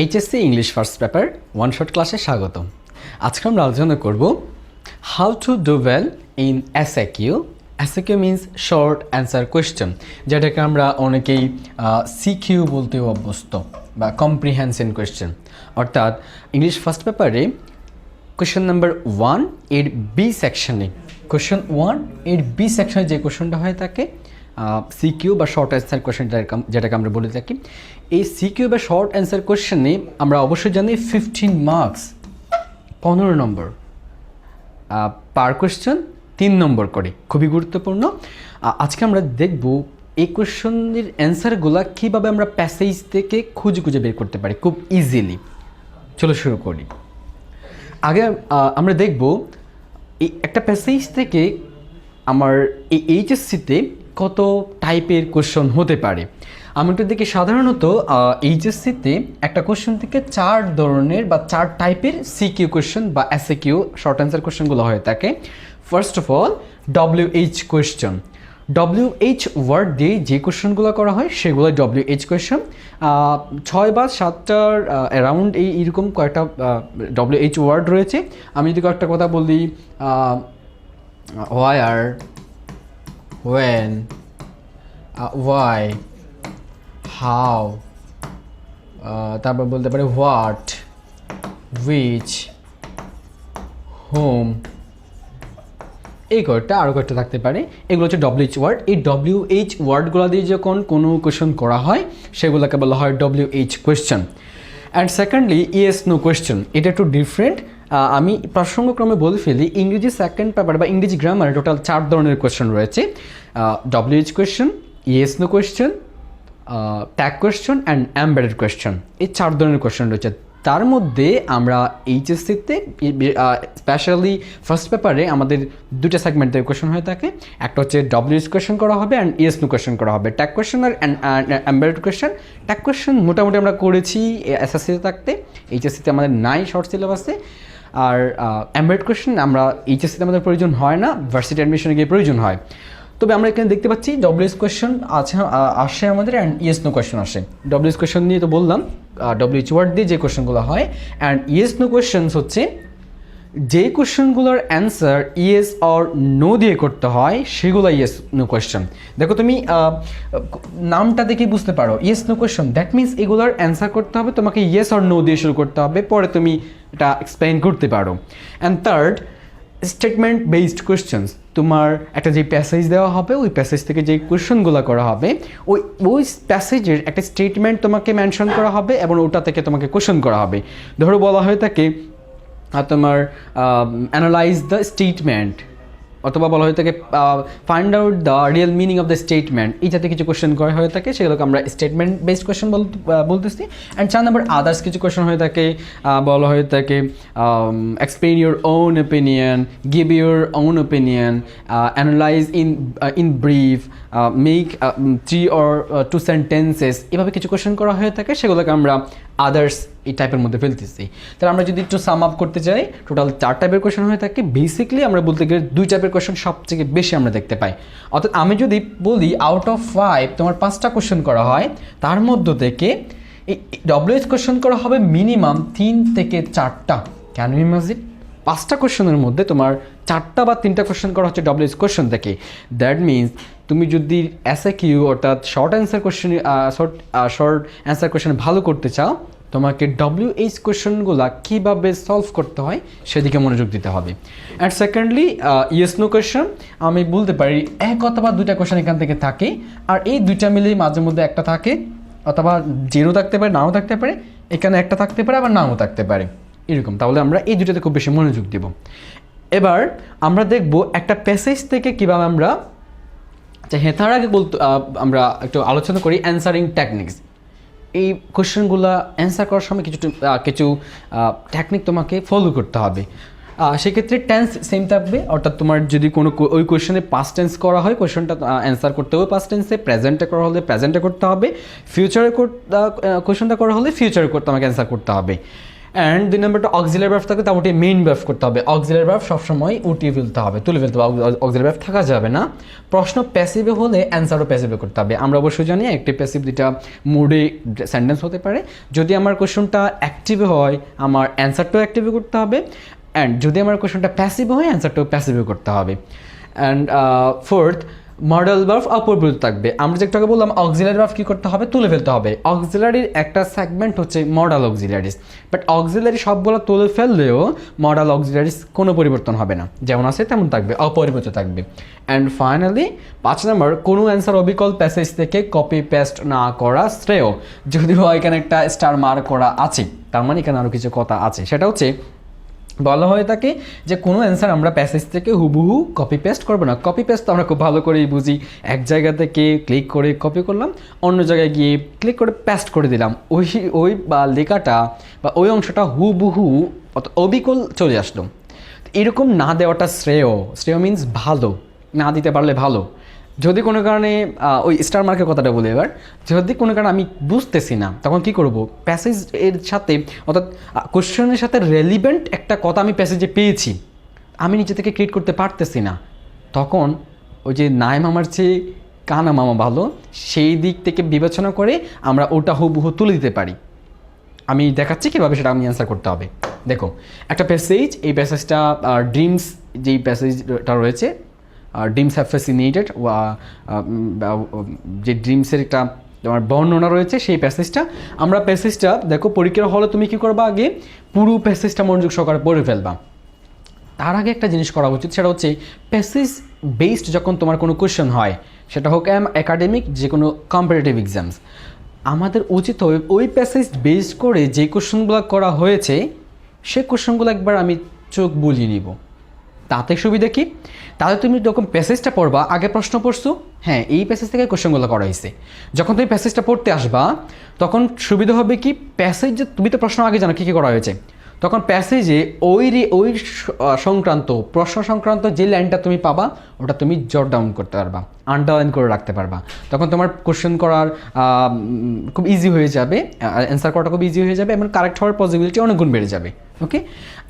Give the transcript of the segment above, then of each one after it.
HSC English first paper one shot ক্লাসে স্বাগতম। আজকে আমরা আলোচনা করব how to do well in SAQ SAQ means short answer question যেটাকে আমরা অনেকেই সিকিউ বলতেও অভ্যস্ত বা কম্প্রিহেনশন কোয়েশ্চেন অর্থাৎ ইংলিশ ফার্স্ট পেপারে কোয়েশ্চেন নাম্বার ওয়ানের বি সেকশনে কোয়েশ্চেন ওয়ানের বি সেকশনে যে কোয়েশ্চনটা হয় থাকে সিকিউ বা শর্ট অ্যান্সার কোয়েশ্চেন যেটাকে আমরা বলে থাকি। এই সিকিউ বা শর্ট অ্যান্সার কোয়েশ্চেনে আমরা অবশ্যই জানি ফিফটিন মার্কস পনেরো নম্বর পার কোয়েশ্চেন তিন নম্বর করে, খুবই গুরুত্বপূর্ণ। আজকে আমরা দেখব এই কোয়েশ্চনের অ্যান্সারগুলো কীভাবে আমরা প্যাসেজ থেকে খুঁজে খুঁজে বের করতে পারি, খুব ইজিলি চলো শুরু করি। আগে আমরা দেখব এই একটা প্যাসেজ থেকে আমার এই এইচএসসিতে কত টাইপের কোশ্চেন হতে পারে। আমাদের দিকে সাধারণত এইচএসসিতে একটা কোশ্চেন থেকে চার ধরনের বা চার টাইপের সিকিউ কোশ্চেন বা এসএ কিউ শর্ট অ্যান্সার কোশ্চেনগুলো হয়ে থাকে। First of all W H question W H word দিয়ে যে কোশ্চেনগুলো করা হয় সেগুলো ডব্লিউ এইচ কোয়েশ্চেন ছয় বা সাতটার অ্যারাউন্ড এই এরকম কয়েকটা ডব্লিউ এইচ ওয়ার্ড রয়েছে। আমি যদি কয়েকটা কথা বলি ওয়ার ওয়েন ওয়াই হাউ তারপর বলতে পারি হোয়াট উইচ হোম এই কয়েকটা আরও কয়েকটা থাকতে পারে। এগুলো হচ্ছে ডব্লিউ এইচ ওয়ার্ড এই ডব্লিউ এইচ ওয়ার্ডগুলো দিয়ে যখন কোনো কোয়েশ্চেন করা হয়, সেগুলোকে বলা হয় W H question and secondly yes no question এটা একটু ডিফারেন্ট আমি প্রসঙ্গক্রমে বলে ফেলি, ইংরেজি সেকেন্ড পেপার বা ইংরেজি গ্রামারে টোটাল চার ধরনের কোয়েশ্চেন রয়েছে। W H question yes no question tag question and embedded question এই চার ধরনের কোয়েশ্চেন রয়েছে। তার মধ্যে আমরা এইচএসসিতে স্পেশালি ফার্স্ট পেপারে আমাদের দুটো সেগমেন্ট থেকে কোয়েশ্চেন হয়ে থাকে। একটা হচ্ছে ডব্লিউএস কোয়েশ্চেন করা হবে অ্যান্ড ইএস নো কোয়েশ্চেন করা হবে। ট্যাগ কোয়েশ্চেন আর অ্যাম্বেডেড কোয়েশ্চেন ট্যাগ কোয়েশ্চেন মোটামুটি আমরা করেছি এসএসসিতে থাকতে। এইচএসসিতে আমাদের নাই শর্ট সিলেবাসে আর অ্যাম্বেড কোয়েশ্চেন আমরা এইচএসসিতে আমাদের প্রয়োজন হয় না ভার্সিটি অ্যাডমিশনে গিয়ে প্রয়োজন হয়। তবে আমরা এখানে দেখতে পাচ্ছি ডব্লিউএস কোয়েশ্চেন আছে আসে আমাদের অ্যান্ড ইয়েস নো কোয়েশ্চেন আসে। ডব্লিউএস কোয়েশ্চেন নিয়ে তো বললাম ডব্লিউএইচ ওয়ার্ড দিয়ে যে কোয়েশ্চেনগুলো হয় অ্যান্ড ইয়েস নো কোয়েশ্চেন্স হচ্ছে, যে কোয়েশ্চেনগুলোর অ্যান্সার ইয়েস অর নো দিয়ে করতে হয়, সেগুলো ইয়েস নো কোয়েশ্চেন দেখো তুমি নামটা দেখে বুঝতে পারো yes no question that means এগুলোর অ্যান্সার করতে হবে, তোমাকে ইয়েস অর নো দিয়ে শুরু করতে হবে, পরে তুমি এটা এক্সপ্লেন করতে পারো। And third statement based questions তোমার একটা যে প্যাসেজ দেওয়া হবে, ওই প্যাসেজ থেকে যে কোয়েশ্চেনগুলো করা হবে, ওই ওই প্যাসেজের একটা স্টেটমেন্ট তোমাকে মেনশন করা হবে এবং ওটা থেকে তোমাকে কোয়েশ্চেন করা হবে। ধরো বলা হয়ে থাকে তোমার অ্যানালাইজ দ্য স্টেটমেন্ট অথবা বলা হয়ে থাকে find out the real meaning of the statement এই জাতীয় কিছু কোয়েশ্চেন করা হয়ে থাকে, সেগুলোকে আমরা স্টেটমেন্ট বেসড কোয়েশ্চেন বলতেছি। অ্যান্ড চার নাম্বার আদার্স কিছু কোয়েশ্চেন হয়ে থাকে বলা হয়ে থাকে explain your own opinion give your own opinion analyze in in brief make three or two sentences এভাবে কিছু কোয়েশ্চেন করা হয়ে থাকে, সেগুলোকে আমরা আদার্স এই টাইপের মধ্যে ফেলতেছি। তাহলে আমরা যদি একটু সাম আপ করতে চাই টোটাল চার টাইপের কোয়েশন হয়ে থাকে। বেসিকলি আমরা বলতে গেলে দুই টাইপের কোয়েশন সবথেকে বেশি আমরা দেখতে পাই। অর্থাৎ আমি যদি বলি আউট অফ ফাইভ তোমার পাঁচটা কোয়েশন করা হয়, তার মধ্য থেকে এই ডব্লিউএস কোয়েশন করা হবে মিনিমাম তিন থেকে চারটা। ক্যান ইমাজিন পাঁচটা কোশ্চেনের মধ্যে তোমার চারটা বা তিনটা কোশ্চেন করা হচ্ছে ডব্লিউএস কোশ্চেন থেকে। দ্যাট মিন্স তুমি যদি এসএ কিউ অর্থাৎ short answer question short short answer question ভালো করতে চাও, তোমাকে ডব্লিউ এইচ কোশ্চেনগুলো কীভাবে সলভ করতে হয় সেদিকে মনোযোগ দিতে হবে। And secondly yes no question আমি বলতে পারি এক অথবা দুইটা কোশ্চেন এখান থেকে থাকে, আর এই দুইটা মিলেই মাঝে মধ্যে একটা থাকে, অথবা জিরো থাকতে পারে, নাও থাকতে পারে, এখানে একটা থাকতে পারে, আবার নাও থাকতে পারে। এরকম। তাহলে আমরা এই দুটোতে খুব বেশি মনোযোগ দেব। এবার আমরা দেখব একটা প্যাসেজ থেকে কীভাবে আমরা আচ্ছা হ্যাঁ তার আগে বলতে আমরা একটু আলোচনা করি অ্যান্সারিং টেকনিক্স এই কোশ্চেনগুলো অ্যান্সার করার সময় কিছু কিছু টেকনিক তোমাকে ফলো করতে হবে। সেক্ষেত্রে টেন্স সেম থাকবে, অর্থাৎ তোমার যদি কোনো ওই কোয়েশনে পাস্ট টেন্স করা হয় কোয়েশনটা অ্যান্সার করতে হবে পাস্ট টেন্সে প্রেজেন্টে করা হলে প্রেজেন্টে করতে হবে ফিউচারে কোয়েশনটা করা হলে ফিউচারে তোমাকে অ্যান্সার করতে হবে। অ্যান্ড দুই নম্বরটা অক্সিলারি ভার্ভ থাকলে তা ওটি মেইন ভার্ভ করতে হবে। অক্সিলারি ভার্ভ সবসময় উঠিয়ে ফেলতে হবে, তুলে ফেলতে হবে। অক্সিলারি ভার্ভ থাকা যাবে না। প্রশ্ন প্যাসিভে হলে অ্যান্সারও প্যাসিভে করতে হবে। আমরা অবশ্যই জানি একটি প্যাসিভ দুইটা মুডে সেন্টেন্স হতে পারে। যদি আমার কোশ্চনটা অ্যাক্টিভে হয়, আমার অ্যান্সারটাও অ্যাক্টিভে করতে হবে। অ্যান্ড যদি আমার কোশ্চনটা প্যাসিভ হয় অ্যান্সারটাও প্যাসিভে করতে হবে। অ্যান্ড ফোর্থ মডেল বার্ফ অপরিবৃত থাকবে। আমরা যে একটু বললাম অক্সিলারি বার্ফ কী করতে হবে? তুলে ফেলতে হবে। অক্সিলারির একটা সেগমেন্ট হচ্ছে মডেল অক্সিলারিস বাট অক্সিলারি সবগুলো তুলে ফেললেও মডেল অক্সিলারিস কোনো পরিবর্তন হবে না। যেমন আছে, তেমন থাকবে, অপরিবর্তিত থাকবে। অ্যান্ড ফাইনালি পাঁচ নম্বর কোনো অ্যান্সার অবিকল প্যাসেজ থেকে কপি পেস্ট না করা শ্রেয়। যদিও এখানে একটা স্টার মার্ক করা আছে। তার মানে এখানে আরও কিছু কথা আছে। সেটা হচ্ছে বলা হয়ে থাকে যে কোনো অ্যান্সার আমরা প্যাসেজ থেকে হুবহু কপি পেস্ট করব না। কপি পেস্ট তো আমরা খুব ভালো করেই বুঝি। এক জায়গা থেকে ক্লিক করে কপি করলাম, অন্য জায়গায় গিয়ে ক্লিক করে পেস্ট করে দিলাম। ওই ওই বা লেখাটা বা ওই অংশটা হুবহু অত অবিকল চলে আসলো। এরকম না দেওয়াটা শ্রেয়। শ্রেয় মিন্স ভালো। না দিতে পারলে ভালো। যদি কোনো কারণে ওই স্টার মার্কের কথাটা বলি এবার, যদি কোনো কারণে আমি বুঝতেছি না, তখন কি করব? প্যাসেজ এর সাথে, অর্থাৎ কোশ্চেনের সাথে রেলিভেন্ট একটা কথা আমি প্যাসেজে পেয়েছি, আমি নিজে থেকে ক্রিয়েট করতে পারতেছি না, তখন ওই যে নাই মামার চেয়ে কানা মামা ভালো, সেই দিক থেকে বিবেচনা করে আমরা ওটা হুবহু তুলে দিতে পারি। আমি দেখাচ্ছি কীভাবে সেটা আমি অ্যান্সার করতে হবে। দেখো, একটা প্যাসেজ এই প্যাসেজটা ড্রিমস যেই প্যাসেজটা রয়েছে ড্রিমস হ্যাভ ফ্যাসিনেটেড যে ড্রিমসের একটা, তোমার বর্ণনা রয়েছে, সেই প্যাসেজটা আমরা প্যাসেজটা দেখো, পরীক্ষার হলে তুমি কী করবা আগে? পুরো প্যাসেজটা মনোযোগ সহকারে পড়ে ফেলবা। তার আগে একটা জিনিস করা উচিত, সেটা হচ্ছে প্যাসেজ বেসড যখন তোমার কোনো কোয়েশ্চেন হয়, সেটা হোক এম একাডেমিক যে কোনো কম্পারেটিভ এক্সামস আমাদের উচিত হবে ওই প্যাসেজ বেস করে যে কোশ্চেনগুলো করা হয়েছে, সে কোশ্চেনগুলো একবার আমি চোখ বুলিয়ে নিব। তাতে সুবিধা কি? তাহলে তুমি যখন প্যাসেজটা পড়বা আগে প্রশ্ন পড়ছো? হ্যাঁ এই প্যাসেজ থেকে কোশ্চেনগুলো করা হয়েছে। যখন তুমি প্যাসেজটা পড়তে আসবা, তখন সুবিধা হবে কি? প্যাসেজ তুমি তো প্রশ্ন আগে জানো কী কী করা হয়েছে। তখন প্যাসেজে ওই রে, ওই সংক্রান্ত, প্রশ্ন সংক্রান্ত যে লাইনটা তুমি পাবা, ওটা তুমি জট ডাউন করতে পারবা আন্ডারলাইন করে রাখতে পারবা। তখন তোমার কোশ্চেন করার খুব ইজি হয়ে যাবে অ্যান্সার করাটা খুব ইজি হয়ে যাবে, এবং কারেক্ট হওয়ার পসিবিলিটি অনেক গুণ বেড়ে যাবে ওকে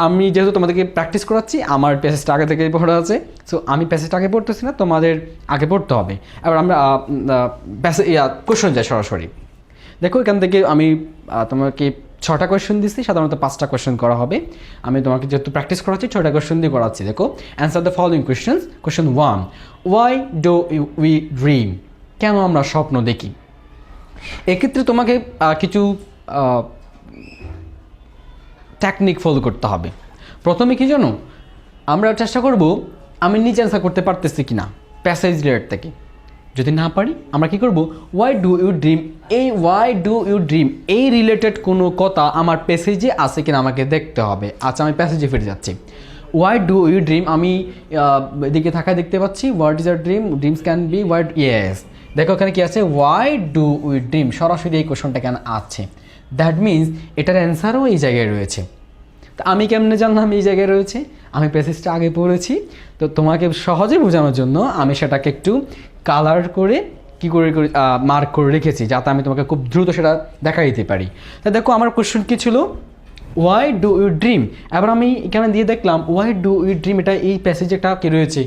আমি যেহেতু তোমাদেরকে প্র্যাকটিস করাচ্ছি, আমার প্যাসেজটা আগে থেকে পড়া আছে সো আমি প্যাসেজটা আগে পড়তেছি না, তোমাদের আগে পড়তে হবে। এবার আমরা প্যাসেজ কোশ্চেন যাই সরাসরি। দেখো এখান থেকে আমি তোমাকে ছটা কোয়েশ্চেন দিচ্ছি সাধারণত পাঁচটা কোয়েশ্চেন করা হবে। আমি তোমাকে যেহেতু প্র্যাকটিস করাচ্ছি ছটা কোয়েশ্চেন দিয়ে করাচ্ছি, দেখো। Answer the following questions question one why do we dream কেন আমরা স্বপ্ন দেখি? এক্ষেত্রে তোমাকে কিছু টেকনিক ফলো করতে হবে। প্রথমে কি জানো? আমরা চেষ্টা করব, আমি নিজে অ্যান্সার করতে পারতেছি কি না প্যাসেজ রিলেট থেকে। যদি না পারি, আমরা কি করব? ওয়াই ডু ইউ ড্রিম এই ওয়াই ডু ইউ ড্রিম এই রিলেটেড কোনো কথা আমার প্যাসেজে আছে কিনা আমাকে দেখতে হবে। আচ্ছা আমি প্যাসেজে ফিরে যাচ্ছি। ওয়াই ডু ইউ ড্রিম আমি এদিকে থাকায় দেখতে পাচ্ছি what is our dream dreams can be what yes দেখো, এখানে কি আছে? ওয়াই ডু উই ড্রিম সরাসরি এই কোশ্চনটা কেন আছে? দ্যাট মিন্স এটার অ্যান্সারও এই জায়গায় রয়েছে। তো আমি কেমনে জানলাম এই জায়গায় রয়েছে? আমি প্যাসেজটা আগে পড়েছি। তো তোমাকে সহজে বোঝানোর জন্য আমি সেটাকে একটু কালার করে কী করে মার্ক করে রেখেছি, যাতে আমি তোমাকে খুব দ্রুত সেটা দেখা দিতে পারি। তা দেখো, আমার কোশ্চেন কী ছিল? ওয়াই ডু ইউ ড্রিম এবার আমি এখানে দিয়ে দেখলাম ওয়াই ডু ইউ ড্রিম এটা এই প্যাসেজে একটা কি রয়েছে?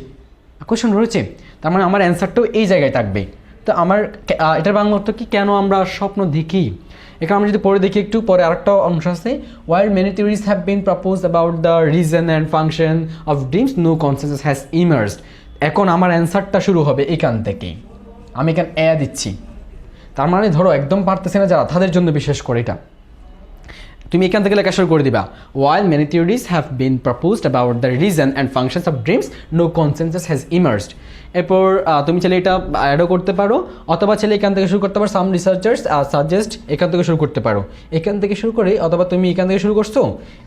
কোশ্চেন রয়েছে। তার মানে আমার অ্যান্সারটাও এই জায়গায় থাকবে। তো আমার এটার বাংলা অর্থ কি, কেন আমরা স্বপ্ন দেখি? এখানে আমরা যদি পরে দেখি একটু, পরে আরেকটা অংশ আছে। While many theories have been propose about the reason and function of dreams no consensus has emerged এখন আমার অ্যান্সারটা শুরু হবে এখান থেকেই। আমি এখানে এ দিচ্ছি। তার মানে ধরো, একদম পারতেছে না যারা, তাদের জন্য বিশেষ করে এটা। তুমি এখান থেকে লেখা শুরু করে দিবা while many theories have been proposed about the reason and functions of dreams no consensus has emerged এরপর তুমি চাইলে এটা অ্যাডও করতে পারো, অথবা চাইলে এখান থেকে শুরু করতে পারো সাম রিসার্চার্স সাজেস্ট এখান থেকে শুরু করতে পারো। এখান থেকে শুরু করে, অথবা তুমি এখান থেকে শুরু করছ,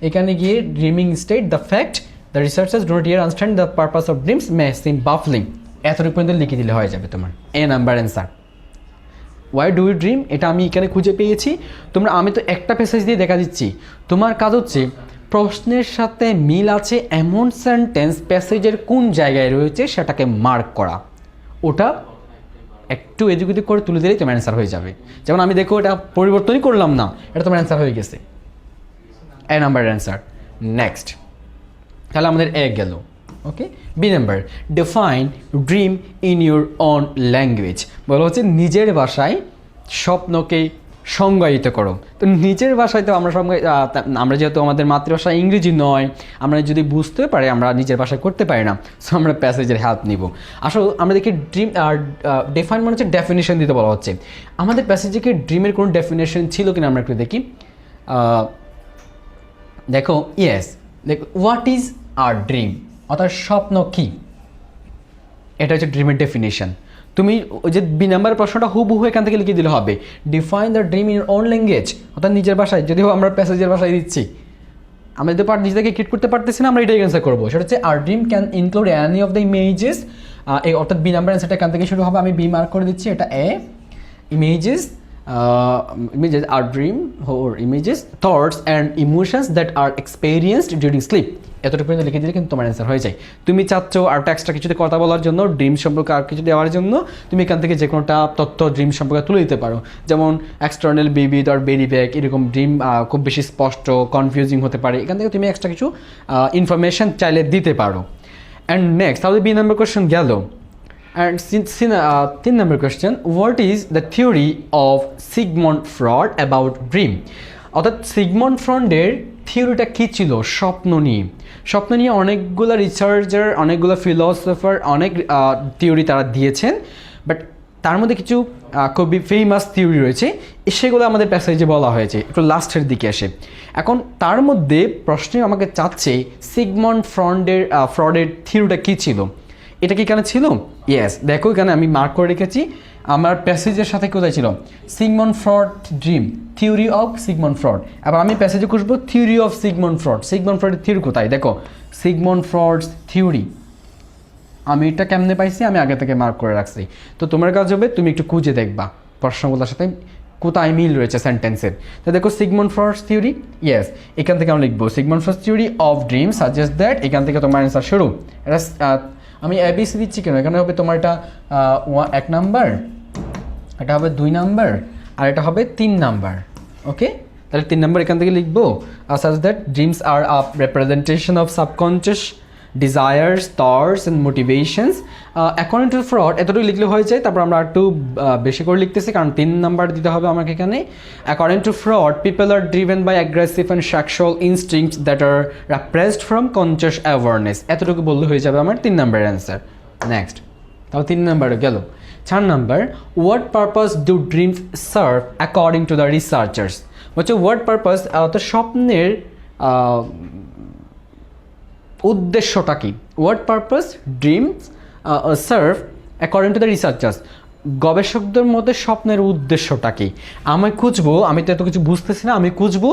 এখানে গিয়ে dreaming state the fact the researchers don't yet understand the purpose of dreams may seem baffling এতটুকু পর্যন্ত লিখে দিলে হয়ে যাবে তোমার। A number answer why do you dream এটা আমি এখানে খুঁজে পেয়েছি। তোমরা, আমি তো একটা প্যাসেজ দিয়ে দেখা দিচ্ছি। তোমার কাজ হচ্ছে, প্রশ্নের সাথে মিল আছে এমন সেন্টেন্স প্যাসেজের কোন জায়গায় রয়েছে সেটাকে মার্ক করা। ওটা একটু এদিক ওদিক করে তুলে দিলেই তোমার অ্যান্সার হয়ে যাবে। যেমন আমি দেখো, এটা পরিবর্তনই করলাম না, এটা তোমার অ্যান্সার হয়ে গেছে। এ নাম্বার অ্যান্সার নেক্সট তাহলে আমাদের এ গেল okay B number define dream in your own language বলা হচ্ছে নিজের ভাষায় স্বপ্নকে সংজ্ঞায়িত করো। তো নিজের ভাষায় তো আমরা আমরা যেহেতু আমাদের মাতৃভাষা ইংরেজি নয়, আমরা যদি বুঝতে পারি, আমরা নিজের ভাষায় করতে পারি না সো আমরা প্যাসেজের হেল্প নিব। আসলে আমরা দেখি ড্রিম আর ডিফাইন মানে হচ্ছে ডেফিনেশন দিতে বলা হচ্ছে। আমাদের প্যাসেজে কি ড্রিমের কোনো ডেফিনেশন ছিল কিনা আমরা একটু দেখি? দেখো ইয়েস দেখো হোয়াট ইজ আর ড্রিম অর্থাৎ স্বপ্ন কি? এটা হচ্ছে ড্রিমের ডেফিনেশন তুমি ওই যে বি নাম্বার প্রশ্নটা হুবহু এখান থেকে লিখে দিলে হবে। Define the dream in own language অর্থাৎ নিজের ভাষায়, যদিও আমরা প্যাসেজের ভাষায় দিচ্ছি। আমরা যদি পার নিজে থেকে ক্রিয়েট করতে পারতেছি না, আমরা এটাই অ্যান্সার করব। সেটা হচ্ছে আর dream can include any of the images এই অর্থাৎ বি নাম্বার অ্যান্সারটা এখান থেকে শুরু হবে। আমি বি মার্ক করে দিচ্ছি, এটা a images images are dream or images thoughts and emotions that are experienced during sleep এতটুকু পর্যন্ত লিখে দিলে কিন্তু তোমার অ্যান্সার হয়ে যায়। তুমি চাচ্ছ আর এক্সট্রা কিছুতে কথা বলার জন্য ড্রিম সম্পর্কে আর কিছু দেওয়ার জন্য, তুমি এখান থেকে যে কোনোটা তথ্য ড্রিম সম্পর্কে তুলে দিতে পারো। যেমন external baby or very vague এরকম ড্রিম খুব বেশি স্পষ্ট কনফিউজিং হতে পারে। এখান থেকে তুমি এক্সট্রা কিছু ইনফরমেশন চাইলে দিতে পারো। অ্যান্ড নেক্সট তাহলে বি নাম্বার কোয়েশ্চেন গেল? And since, sin- uh, তিন number question, what is the theory of Sigmund Freud about dream? অর্থাৎ সিগমন্ড ফ্রন্ডের থিওরিটা কী ছিল? স্বপ্ন নিয়ে। স্বপ্ন নিয়ে অনেকগুলো রিসার্চার অনেকগুলো ফিলসফার অনেক থিওরি তারা দিয়েছেন। বাট তার মধ্যে কিছু খুবই ফেমাস থিওরি রয়েছে। সেগুলো আমাদের প্যাসেজে বলা হয়েছে। একটু লাস্টের দিকে আসে। এখন তার মধ্যে প্রশ্নে আমাকে চাচ্ছে সিগমন্ড ফ্রন্ডের ফ্রডের থিওরিটা কী ছিল? এটা কি এখানে ছিল? ইয়েস দেখো, এখানে আমি মার্ক করে রেখেছি। আমার প্যাসেজের সাথে কোথায় ছিল? Sigmund Freud dream theory of Sigmund Freud এবার আমি প্যাসেজে খুঁজবো theory of Sigmund Freud Sigmund ফ্রডের theory কোথায়? দেখো সিগমন ফ্রডস থিওরি আমি এটা কেমনে পাইছি? আমি আগে থেকে মার্ক করে রাখছি। তো তোমার কাজ হবে, তুমি একটু খুঁজে দেখবা প্রশ্নগুলোর সাথে কোথায় মিল রয়েছে সেন্টেন্সের তো দেখো সিগমন ফ্রডস থিওরি ইয়েস এখান থেকে আমি লিখব Sigmund Freud's theory of dream suggest that এখান থেকে তোমার অ্যান্সার শুরু। এটা আমি এবিসি দিচ্ছি কেন? এখানে হবে তোমার এটা এক নাম্বার, এটা হবে দুই নাম্বার, আর এটা হবে তিন নাম্বার ওকে তাহলে তিন নাম্বার এখান থেকে লিখব সাজ that dreams are up representation of subconscious desires thoughts and motivations according to Freud এতটুকু লিখলে হয়ে যায়, তারপর আমরা একটু বেশি করে লিখতেছি, কারণ তিন নাম্বার দিতে হবে আমাকে এখানে। According to Freud people are driven by aggressive and sexual instincts that are repressed from conscious awareness এতটুকু বললে হয়ে যাবে আমার তিন নাম্বারের অ্যান্সার নেক্সট তাও তিন নাম্বারে গেল। চার number what purpose do dreams serve according to the researchers বলছে হোয়াট পারপাস তো স্বপ্নের উদ্দেশ্যটা কি? What purpose dreams serve according to the researchers গবেষকদের মধ্যে স্বপ্নের উদ্দেশ্যটা কি? আমি খুঁজবো, আমি তো এত কিছু বুঝতেছি না, আমি খুঁজবো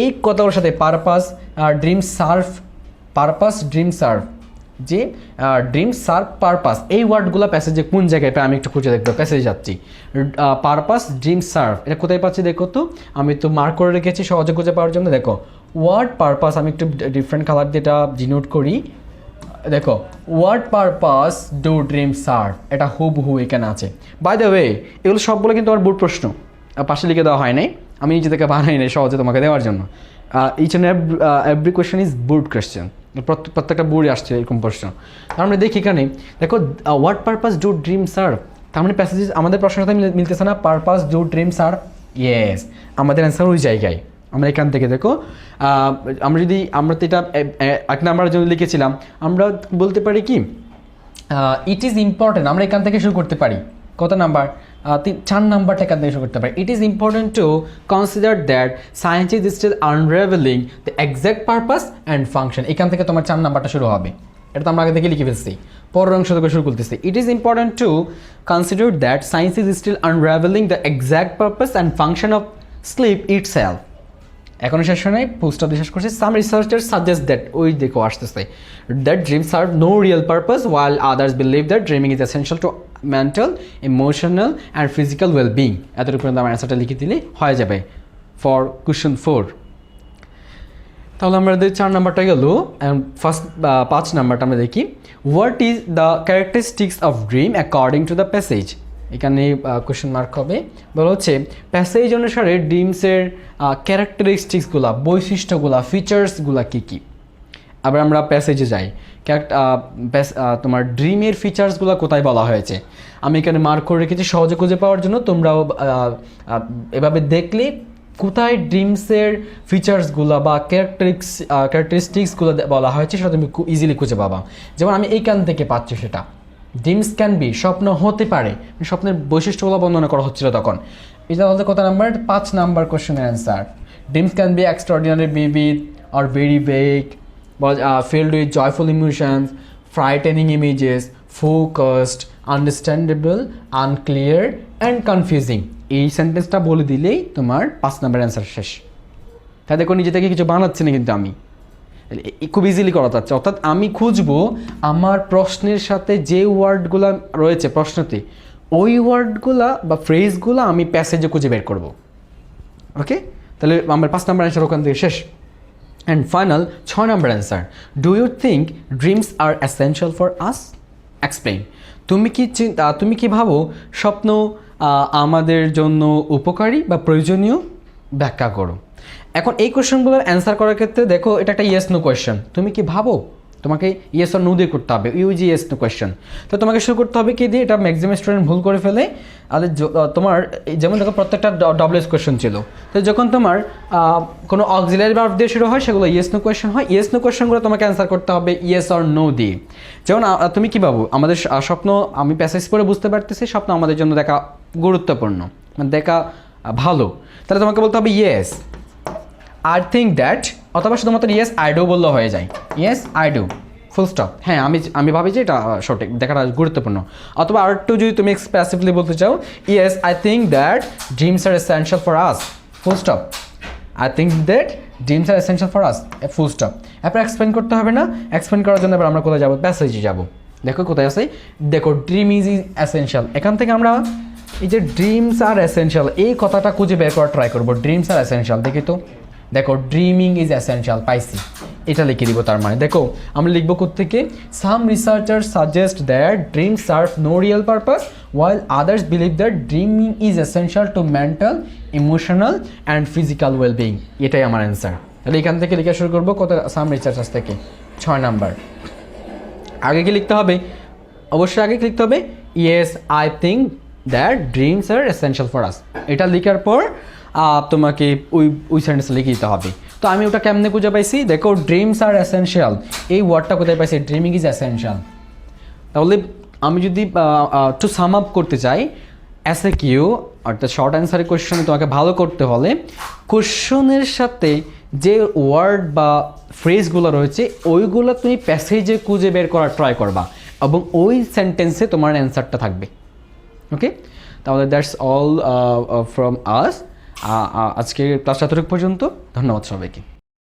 এই কথাগুলোর সাথে purpose dream serve purpose dream serve যে ড্রিম সার্ভ পারপাস এই ওয়ার্ডগুলো প্যাসেজে কোন জায়গায় পাই আমি একটু খুঁজে দেখব প্যাসেজে যাচ্ছি। পারপাস ড্রিম সার্ভ এটা কোথায় পাচ্ছি দেখো তো? আমি তো মার্ক করে রেখেছি, সহজে খুঁজে পাওয়ার জন্য, দেখো। ওয়ার্ড পারপাস আমি একটু ডিফারেন্ট কালার দিয়ে এটা ডিনোট করি। দেখো word purpose do dream serve এটা হুবহু এখানে আছে। বাই দ্য ওয়ে এগুলো সবগুলো কিন্তু আমার বুট প্রশ্ন। পাশে লিখে দেওয়া হয় নাই। আমি নিজে থেকে বানাই নাই সহজে তোমাকে দেওয়ার জন্য। Each and every question is boot question প্রত্যেকটা বোর্ডে আসছে এরকম প্রশ্ন। তার মানে দেখি এখানে, দেখো what purpose do dream serve তার মানে প্যাসেজ আমাদের মিল- মিলতেছে না। Purpose do dream serve yes আমাদের অ্যান্সার ওই জায়গায়। আমরা এখান থেকে, দেখো। আমরা যদি, আমরা তো এটা এক নাম্বার জন্য লিখেছিলাম, আমরা বলতে পারি কি ইট ইজ ইম্পর্টেন্ট আমরা এখান থেকে শুরু করতে পারি। কত নাম্বার? চার নাম্বারটা এখান থেকে শুরু করতে পারি। It is important to consider that science is still unraveling the exact purpose and function এখান থেকে তোমার চার নাম্বারটা শুরু হবে। এটা তো আমরা আগে থেকে লিখে ফেলছি। পরের অংশ থেকে শুরু করতেছি। It is important to consider that science is still unraveling the exact purpose and function of sleep itself এখনও শেষ হয় নাই পোস্টটা বিশ্বাস করছে। সাম রিসার্চার সাজেস্ট দ্যাট ওই দেখো, আসতেছে। That dream serve no real purpose while others believe that dreaming is essential to mental emotional and physical well being এতটুকু পর্যন্ত আমার অ্যান্সারটা লিখে দিলে হয়ে যাবে। ফর কোশ্চেন ফোর তাহলে আমাদের চার নাম্বারটা গেল ফার্স্ট পাঁচ নাম্বারটা আমরা দেখি। What is the characteristics of dream according to the passage এখানে কোশ্চেন মার্ক হবে। বলা হচ্ছে প্যাসেজ অনুসারে ড্রিমসের ক্যারেক্টারিস্টিক্সগুলা বৈশিষ্ট্যগুলা ফিচার্সগুলা কী কী? আবার আমরা প্যাসেজে যাই। তোমার ড্রিমের ফিচার্সগুলো কোথায় বলা হয়েছে? আমি এখানে মার্ক করে রেখেছি সহজে খুঁজে পাওয়ার জন্য। তোমরাও এভাবে দেখলে কোথায় ড্রিমসের ফিচার্সগুলো বা ক্যারেক্টারিক্স ক্যারেক্টারিস্টিক্সগুলো বলা হয়েছে সেটা তুমি ইজিলি খুঁজে পাবা। যেমন আমি এইখান থেকে পাচ্ছি সেটা। ড্রিমস ক্যান বি স্বপ্ন হতে পারে। স্বপ্নের বৈশিষ্ট্যগুলো বর্ণনা করা হচ্ছিল তখন। এটা হচ্ছে কত নাম্বার পাঁচ নাম্বার কোশ্চেনের answer dreams can be extraordinary vivid or very vague filled uh, joyful emotions, frightening images, focused, understandable, unclear, and confusing. এই সেন্টেন্সটা বলে দিলেই তোমার পাঁচ নাম্বার অ্যান্সার শেষ। তাই দেখো নিজে থেকে কিছু বানাচ্ছি না কিন্তু আমি। খুব ইজিলি করা যাচ্ছে। অর্থাৎ আমি খুঁজবো আমার প্রশ্নের সাথে যে ওয়ার্ডগুলো রয়েছে প্রশ্নতে ওই ওয়ার্ডগুলা বা ফ্রেজগুলো আমি প্যাসেজে খুঁজে বের করব। ওকে তাহলে আমার পাঁচ নাম্বার অ্যান্সার ওখান থেকে শেষ। অ্যান্ড ফাইনাল ছয় নম্বর answer do you think dreams are essential for us explain তুমি কি চিন- আহ, তুমি কি ভাবো স্বপ্ন আমাদের জন্য উপকারী বা প্রয়োজনীয়? ব্যাখ্যা করো। এখন এই কোয়েশ্চেনগুলোর অ্যান্সার করার ক্ষেত্রে দেখো, এটা একটা ইয়েস নো কোয়েশ্চেন তুমি কি ভাবো? তোমাকে ইয়েস আর নো দিয়ে করতে হবে। ইউজি ইয়েস নো কোয়েশ্চেন তো তোমাকে শুরু করতে হবে কি দিয়ে? এটা ম্যাক্সিমাম স্টুডেন্ট ভুল করে ফেলে। আর তোমার যেমন দেখো, প্রত্যেকটা ডবলেস কোয়েশ্চেন ছিল। তো যখন তোমার কোনো অক্সিলারি ভার্ব দিয়ে শুরু হয়, সেগুলো ইয়েস নো কোয়েশ্চেন হয়। ইয়েস নো কোয়েশ্চেনগুলো তোমাকে অ্যান্সার করতে হবে ইয়েস অর নো দিয়ে। যেমন তুমি কি ভাবো? আমাদের স্বপ্ন, আমি প্যাসেজ পড়ে বুঝতে পারতেছি, স্বপ্ন আমাদের জন্য দেখা গুরুত্বপূর্ণ। মানে দেখা ভালো। তাহলে তোমাকে বলতে হবে ইয়েস আই থিঙ্ক দ্যাট অথবা শুধুমাত্র ইয়েস আই ডু বললেও হয়ে যায়। Yes I do full stop হ্যাঁ আমি আমি ভাবি যে এটা সঠিক, দেখাটা গুরুত্বপূর্ণ। অথবা আর একটু যদি তুমি এক্সপ্রেসিভলি বলতে চাও yes I think that dreams are essential for us full stop I think that dreams are essential for us full stop এরপর এক্সপ্লেন করতে হবে না এক্সপ্লেন করার জন্য এবার আমরা কোথায় যাব? প্যাসেজে যাব। দেখো কোথায় আছে? দেখো ড্রিম ইজ ইজ এসেন্সিয়াল এখান থেকে আমরা এই যে ড্রিমস আর এসেন্সিয়াল এই কথাটা খুঁজে বের করার ট্রাই করব। ড্রিমস আর এসেন্সিয়াল দেখি তো। দেখো ড্রিমিং ইজ এসেন্সিয়াল পাইছি। এটা লিখে দিব তার মানে। দেখো, আমরা লিখব থেকে some researcher suggest that dream serve no real purpose while others believe that dreaming is essential to mental emotional and physical wellbeing এটাই আমার অ্যান্সার তাহলে এখান থেকে লিখে শুরু করব কত সাম রিসার্চার্স থেকে? ছয় নাম্বার। আগে কি লিখতে হবে? অবশ্যই আগে লিখতে হবে? Yes I think that dreams are essential for us এটা লেখার পর তোমাকে ওই ওই সেন্টেন্স লিখে দিতে হবে। তো আমি ওটা কেমনে খুঁজে পাইছি? দেখো ড্রিমস আর এসেন্সিয়াল এই ওয়ার্ডটা কোথায় পাইছি? ড্রিমিং ইজ এসেন্সিয়াল তাহলে আমি যদি টু সাম আপ করতে চাই অ্যাস এ কিউ অর্থাৎ শর্ট অ্যান্সারের কোয়েশ্চনে তোমাকে ভালো করতে হলে কোশ্চনের সাথে যে ওয়ার্ড বা ফ্রেজগুলো রয়েছে, ওইগুলো তুমি প্যাসেজে খুঁজে বের করার ট্রাই করবা এবং ওই সেন্টেন্সে তোমার অ্যান্সারটা থাকবে। ওকে তাহলে দ্যাটস অল ফ্রম আস আজকে ক্লাস এতটুকু পর্যন্ত ধন্যবাদ সবাইকে।